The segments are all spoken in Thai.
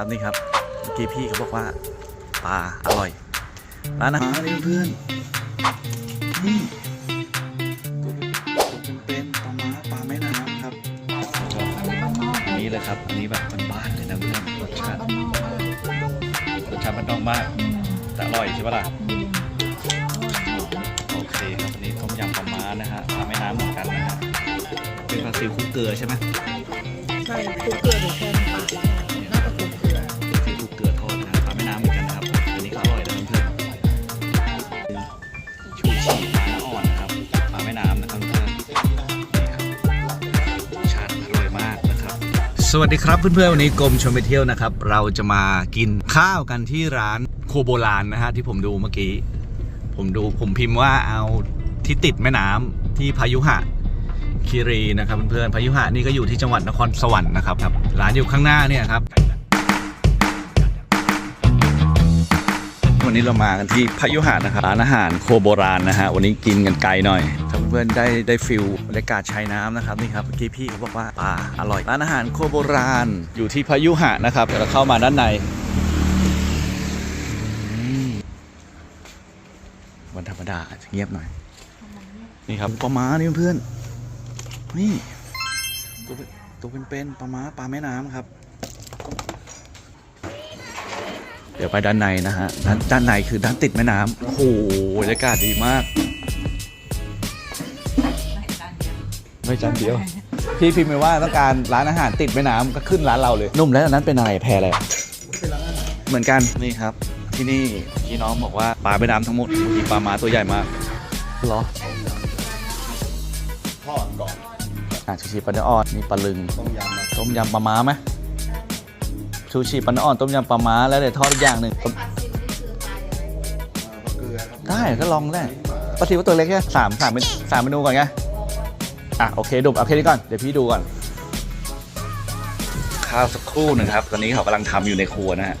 ครับนี่ครับเมื่อกี้พี่เขาบอกว่าปลาอร่อยร้านอาหารนี่เพื่อนนี่ตัวเป็นๆปลาม้าปลาแม่น้ำครับอันนี้เลยครับอันนี้แบบบ้านๆเลยนะเพื่อนรสชาติรสชาติมันนอกมากแต่อร่อยใช่ปะล่ะโอเคครับอันนี้ต้มยำปลาม้านะฮะปลาแม่น้ำเหมือนกันนะฮะเป็นปลาซิวคลุกเกลือใช่ไหมใช่คลุกเกลือหรือแค่ สวัสดีครับเพื่อนๆวันนี้กรมชมไปเที่ยวนะครับ เราจะมากินข้าวกันที่ร้านโคโบรานนะฮะที่ผมดูเมื่อกี้ ผมดูผมพิมพ์ว่าเอาที่ติดแม่น้ำที่พายุหะคีรีนะครับเพื่อนๆพายุหะนี่ก็อยู่ที่จังหวัดนครสวรรค์นะครับครับร้านอยู่ข้างหน้าเนี่ยครับ วันนี้เรามากันที่พยุหะนะครับร้านอาหารโคโบราณนะฮะวันนี้กินกันไกลหน่อยถ้าเพื่อนๆได้ได้ฟิลบรรยากาศชายน้ำนะครับนี่ครับเมื่อกี้พี่เขาบอกว่าปลาอร่อยร้านอาหารโคโบราณ อยู่ที่พยุหะนะครับเดี๋ยวเราเข้ามาด้านในวันธรรมดาอาจจะเงียบหน่อยนี่ครับปลาม้านี่เพื่อนๆนี่ตัวเป็นตัวเป็นๆปลาม้าปลาแม่น้ำครับ เดี๋ยวไปด้านในนะฮะด้านด้านในคือด้านติดแม่น้ำโอ้โหบรรยากาศดีมาก ไม่จานเดียว พี่พิมพ์ไปว่าต้องการร้านอาหารติดแม่น้ำก็ขึ้นร้านเราเลยนุ่มแล้วอันนั้นเป็นอะไรแพรอะไร เหมือนกันนี่ครับ ที่นี่พี่น้องบอกว่าปลาแม่น้ำทั้งหมดบางทีปลาม้าตัวใหญ่มากเหรอทอดก่อนอะชูชีปลาเนื้ออ่อนมีปลาลึงต้มยำนะต้มยำปลาม้าไหม ชูชีปลาเนื้ออ่อนต้มยำปลาม้าแล้วเดี๋ยวทอดอีกอย่างหนึ่งต้มเกลือครับได้ก็ลองได้ปลาซิวตัวเล็กแค่สามสามเมนสามเมนูก่อนไงอะโอเคดูเอาแค่นี้ก่อนเดี๋ยวพี่ดูก่อนข้าวสักครู่หนึ่งครับ ตอนนี้เขากำลังทำอยู่ในครัวนะฮะ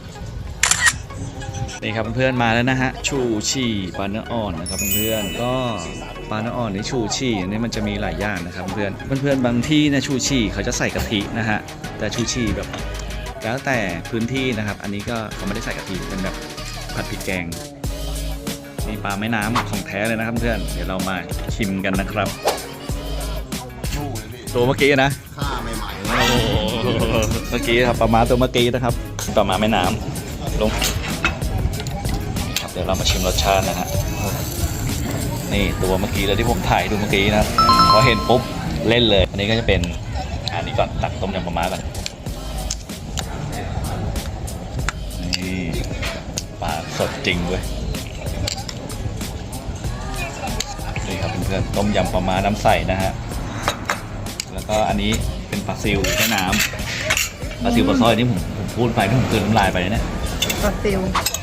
นี่ครับเพื่อนๆมาแล้วนะฮะชูชีปลาเนื้ออ่อนนะครับเพื่อนๆก็ปลาเนื้ออ่อนนี่ชูชีอันนี้มันจะมีหลายอย่างนะครับเพื่อนเพื่อนๆบางที่เนะชูชีเขาจะใส่กะทินะฮะแต่ชูชีแบบ แล้วแต่พื้นที่นะครับ อันนี้ก็เขาไม่ได้ใส่กะทิเป็นแบบผัดพริกแกงนี่ปลาแม่น้ำของแท้เลยนะครับเพื่อนเดี๋ยวเรามาชิมกันนะครับนู่นเลยพี่ตัวเมื่อกี้นะข้าใหม่ๆโอ้โหเมื่อกี้ครับปลาม้าตัวเมื่อกี้นะครับปลาม้าแม่น้ำลงครับเดี๋ยวเรามาชิมรสชาตินะฮะนี่ตัวเมื่อกี้เลยที่ผมถ่ายดูเมื่อกี้นะพอเห็นปุ๊บเล่นเลย อันนี้ก็จะเป็นอันนี้ก่อนตักต้มยำปลาม้าก่อน นี่ปลาสดจริงเว้ยนี่ครับเพื่อนๆต้มยำปลาม้าน้ำใสนะฮะ แล้วก็อันนี้เป็นปลาซิวแม่น้ำปลาซิวปลาสร้อยนี่ผมผมพูดไปที่ผมกลืนน้ำลายไปเนี่ยปลาซิล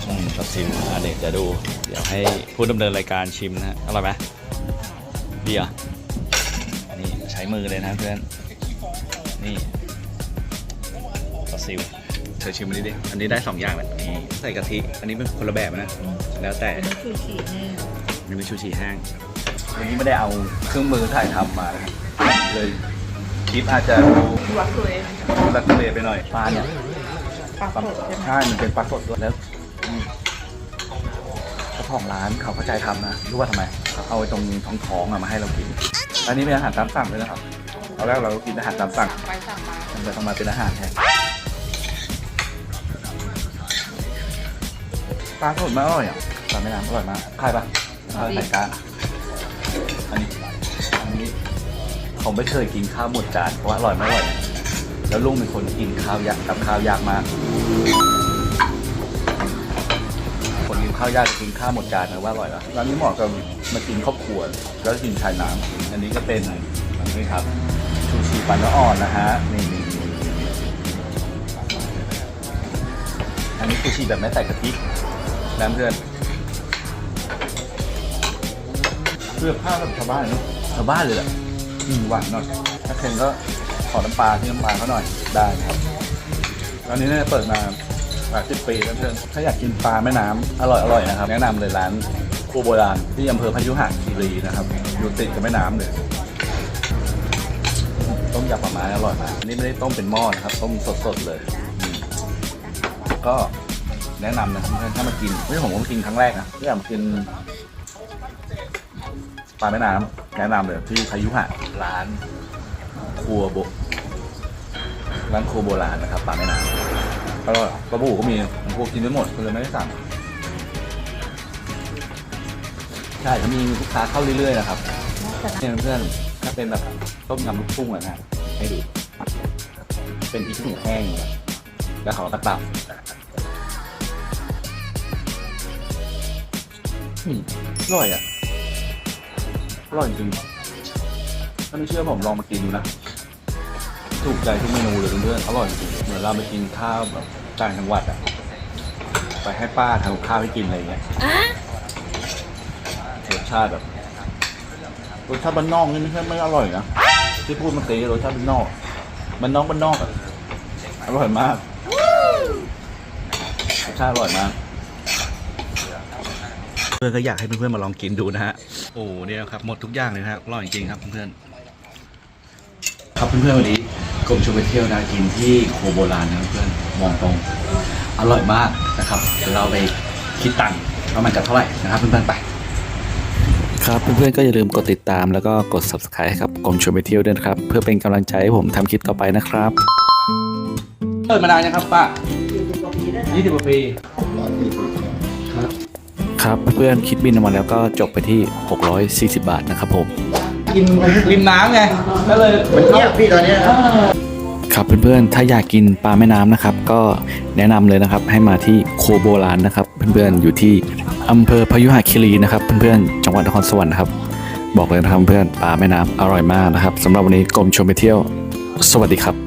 อืมปลาซิวอันนี้เดี๋ยวดู เดี๋ยวให้ผู้ดำเนินรายการชิมนะฮะอร่อยไหมดีเหรอะนี่ใช้มือเลยนะเพื่อนนี่ปลาซิวเธอชิมอันนี้ดิ อันนี้ได้สองอย่างเลยนี่ใส่กะทิ อันนี้เป็นคนละแบบนะ แล้วแต่อันนี้คือฉี่แน่นี่เป็นชูชีแห้ง วันนี้ไม่ได้เอาเครื่องมือถ่ายทำมานะครับเลยคลิปอาจจะดูดูวักเลยลักทุเลไปหน่อยปลาเนี่ยปลาสดใช่ไหมใช่มันเป็นปลาสดด้วยแล้วอืมเจ้าของร้านเขาเข้าใจทำนะรู้ว่าทำไมเขาเอาไอ้ตรงท้องท้องๆอะมาให้เรากิน อันนี้เป็นอาหารตามสั่งเลยนะครับตอนแรกเราก็กินอาหารตามสั่งไปสั่งมามันจะต้องมาเป็นอาหารแทน ลาสดมากอร่อยอะปลาแม่น้ำอร่อยมากใครปะใส่กลางอันนี้อันนี้ผมไม่เคยกินข้าวหมดจานเพราะว่าอร่อยไม่อร่อย แล้วลุงเป็นคนกินข้าวยากกับข้าวยากมาก คนกินข้าวยากกินข้าวหมดจานนะว่าอร่อยปะร้านนี้เหมาะกับมากินครอบครัวแล้วกินชายน้ำอันนี้ก็เป็นอันนี้ครับชูชีปลาเนื้ออ่อนนะฮะนี่นี่นี่อันนี้ชูชีแบบไม่ใส่กะทิ นะเพื่อนเพื่อผ้าแบบชาวบ้านเนอะชาวบ้านเลยแหละอืมหวานหน่อยถ้าเค็มก็ขอน้ำปลาที่น้ำปลาเขาหน่อยได้ครับร้านนี้เนี่ยเปิดมาหลายสิบปีแล้วเพื่อนถ้าอยากกินปลาแม่น้ำอร่อยอร่อยนะครับ แนะนำเลยร้านครัวโบราณที่อำเภอพยุหะคีรีนะครับอยู่ติดกับแม่น้ำเลยต้มยำปลาม้าอร่อยมากอันนี้ไม่ได้ต้มเป็นหม้อนะครับ ต้มสดๆเลยอืมก็ แนะนำนะเพื่อนๆถ้ามากินไม่ใช่ผมก็มากินครั้งแรกนะที่อยากมากินปลาแม่น้ำแนะนำเลยที่พายุหะร้าน ครัวโบร้านครัวโบราณนะครับปลาแม่น้ำแล้วก็ปลาบูก็มีผมกลัวกินไม่หมดก็เลยไม่ได้สั่งใช่เขามีลูกค้าเข้าเรื่อยๆนะครับเนี่ยเพื่อนๆถ้าเป็นแบบต้มยำลูกทุ่งอะนะให้ดูเป็นพริกหนูแห้งแล้วเขาก็ตับ อืมอร่อยอะ อร่อยจริงถ้าไม่เชื่อผมลองมากินดูนะ ถูกใจทุกเมนูเลยเพื่อนๆอร่อยจริงเหมือนเราไปกินข้าวแบบต่างจังหวัดอะ ไปให้ป้าทำกับข้าวให้กินอะไรเงี้ยรสชาติแบบรสชาติบ้านนอกนี่ไม่ใช่ไม่อร่อยนะที่พูดเมื่อกี้รสชาติบ้านนอกบ้านนอกบ้านนอกอะอร่อยมากรสชาติอร่อยมากเพื่อนก็อยากให้เพื่อนๆมาลองกินดูนะฮะโอ้เนี่ยครับหมดทุกอย่างเลยนะฮะอร่อยจริงๆครับเพื่อนๆครับเพื่อนๆวันนี้กรมชมไปเที่ยวนะกินที่โคโบราณนะเพื่อนๆมองตรงอร่อยมากนะครับเดี๋ยวเราไปคิดตังค์ว่ามันจะเท่าไหร่นะครับเพื่อนๆไปครับเพื่อนๆก็อย่าลืมกดติดตามแล้วก็กด subscribe ให้กับกรมชวนไปเที่ยวด้วยนะครับ เพื่อเป็นกำลังใจให้ผมทำคลิปต่อไปนะครับเปิดมานานยังครับป้ายี่สิบกว่าปี ครับเพื่อนๆคิดบินออกมาแล้วก็จบไปที่ 640 บาทนะครับผม กินริมน้ำไงก็เลยมันเงียบพี่ตอนเนี้ยครับเพื่อนๆ ถ้าอยากกินปลาแม่น้ำนะครับ ก็แนะนำเลยนะครับให้มาที่โคโบรานนะครับ เพื่อนๆ อยู่ที่อำเภอพยุหคีรีนะครับ เพื่อนๆ จังหวัดนครสวรรค์นะครับ บอกเลยนะครับเพื่อนปลาแม่น้ำอร่อยมากนะครับสำหรับวันนี้กรมชวนไปเที่ยว สวัสดีครับ